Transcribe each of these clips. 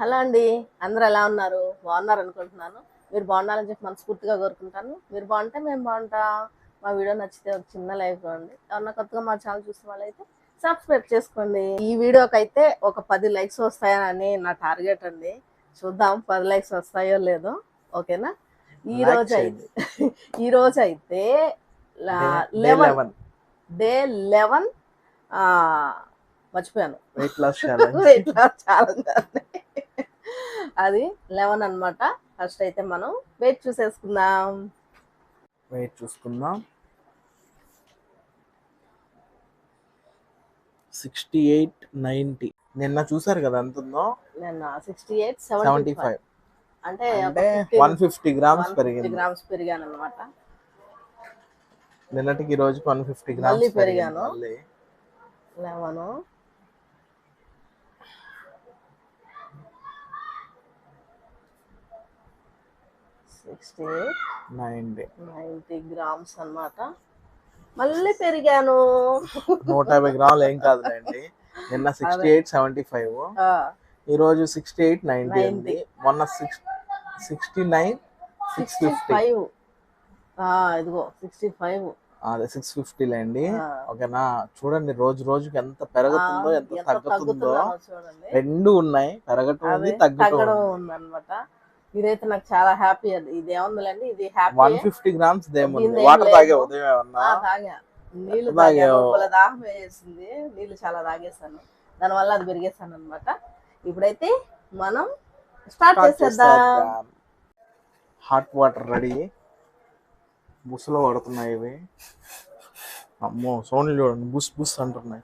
Hello అండి అందరూ ఎలా ఉన్నారు? బాగున్నారు అనుకుంటున్నాను. మీరు బాగున్నారని చెప్పి మనస్ఫూర్తిగా కోరుకుంటాను. మీరు బాగుంటే మేము బాగుంటాం. మా వీడియో నచ్చితే ఒక చిన్న లైక్ ఇవ్వండి. ఎవరన్నా కొత్తగా మా ఛానల్ చూసిన వాళ్ళైతే సబ్స్క్రైబ్ చేసుకోండి. ఈ వీడియోకి అయితే ఒక పది లైక్స్ వస్తాయని నా టార్గెట్ అండి. చూద్దాం పది లైక్స్ వస్తాయో లేదో. ఓకేనా? ఈ రోజు అయితే. ఈ రోజు అయితే లెవెన్ 11 డే లెవెన్ మర్చిపోయాను. Weight loss weight loss challenge అది లెవెన్ అన్నమాట. ఫస్ట్ అయితే మనం వెయిట్ చూసేసుకుందాం. వెయిట్ చూసుకుందాం. సిక్స్టీ ఎయిట్ నైన్టీ నిన్న చూసారు కదా ఎంత ఉందో? నేను సిక్స్టీ ఎయిట్ సెవెంటీ ఫైవ్ అంటే వన్ ఫిఫ్టీ గ్రామ్స్ పెరిగింది. గ్రామ్స్ పెరిగాను అనమాట నిన్నటికి ఈ రోజుకి వన్ ఫిఫ్టీ గ్రామ్స్ పెరిగాను. Eleven. Sixty eight ninety ninety grams అన్నమాట. మళ్ళీ పెరిగాను. నూట యాభై గ్రాములు ఏం కాదులేండి నిన్న సిక్స్టీ ఎయిట్ సెవెంటీ ఫైవ్. ఈ రోజు సిక్స్టీ ఎయిట్ నైన్టీ 90. ఉంది మొన్న six sixty nine six fifty. Five. ఇదిగో సిక్స్టీ ఫైవ్. అదే సిక్స్ ఫిఫ్టీలేండి ఆ. ఓకేనా? చూడండి రోజు రోజుకి ఎంత పెరుగుతుందో ఎంత తగ్గుతుందో. రెండు ఉన్నాయి పెరగటం ఉంది తగ్గటం ఇదైతే నాకు చాలా హ్యాపీ అది ఇది ఏముందండి ఇది happy. One fifty grams water. తాగే ఉదయం ఏమన్నా? తాగా. నీళ్ళు. తాగాను దాహం వేసింది. నీళ్ళు చాలా తాగేసాను దానివల్ల అది పెరిగేసాను అనమాట ఇప్పుడైతే మనం స్టార్ట్ చేసేద్దాం. Hot water ready. బుస్సులో పడుతున్నాయి ఇవి. అమ్మో సోన్లు చూడండి. బుస్ బుస్ అంటున్నాయి.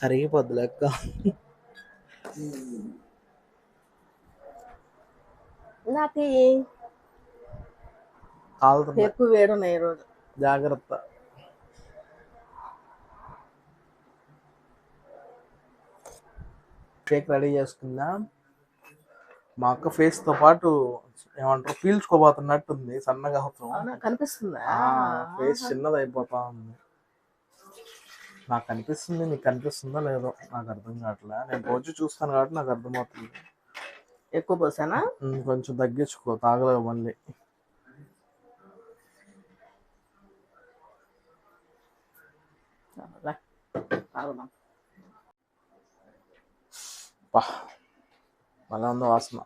కరిగిపోద్ది లెక్క. నాకు కాలుతుంది. ఎక్కువ వేడి ఉన్నాయి ఈరోజు జాగ్రత్త. షేక్ రెడీ చేసుకుందాం? మా అక్క ఫేస్తో పాటు ఏమంటారు పీల్చుకోబోతున్నట్టుంది సన్నగా అవుతాం అవునా? కనిపిస్తుందా? ఫేస్ చిన్నది అయిపోతా ఉంది. నాకు కనిపిస్తుంది నీకు కనిపిస్తుందో లేదో నాకు అర్థం కావట్లే. నేను రోజు చూస్తాను కాబట్టి నాకు అర్థమవుతుంది. ఎక్కువ పోసానా? కొంచెం తగ్గించుకో తాగలేవు మళ్ళీ. మళ్ళా ఉందో వాసన.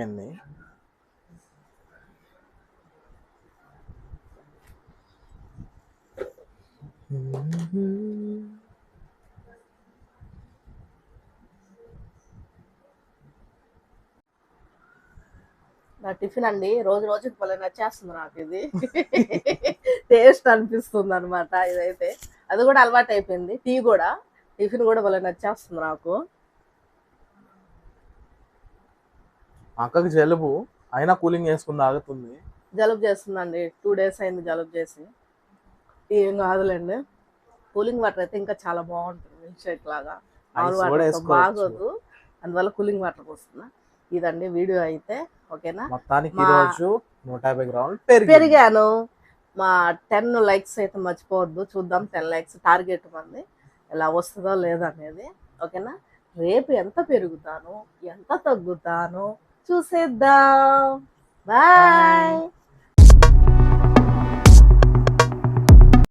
అయిపోయింది. నా టిఫిన్ అండి రోజు రోజుకి భలే నచ్చేస్తుంది నాకు ఇది. టేస్ట్ అనిపిస్తుంది అనమాట ఇదైతే. అది కూడా అలవాటు అయిపోయింది టీ కూడా టిఫిన్ కూడా భలే నచ్చేస్తుంది నాకు మా అక్కకి జలుబు అయినా కూలింగ్ వేసుకుని తాగుతుంది జలుబు చేస్తుందండి. టూ డేస్ అయింది జలుబు చేసి. ఏం కాదులేండి. కూలింగ్ వాటర్ అయితే ఇంకా చాలా బాగుంటుంది. మిల్క్ షేక్ లాగా. వాటర్ బాగోదు. అందువల్ల కూలింగ్ వాటర్ పోస్తున్నా. ఇదండి వీడియో అయితే. ఓకేనా? మొత్తానికి రోజు నూట యాభై గ్రాములు పెరిగి పెరిగాను. మా టెన్ లైక్స్ అయితే మర్చిపోవద్దు. చూద్దాం టెన్ లైక్స్ టార్గెట్ మంది. ఎలా వస్తుందో లేదనేది. ఓకేనా? రేపు ఎంత పెరుగుతాను? ఎంత తగ్గుతాను? చూసేద్దాం బాయ్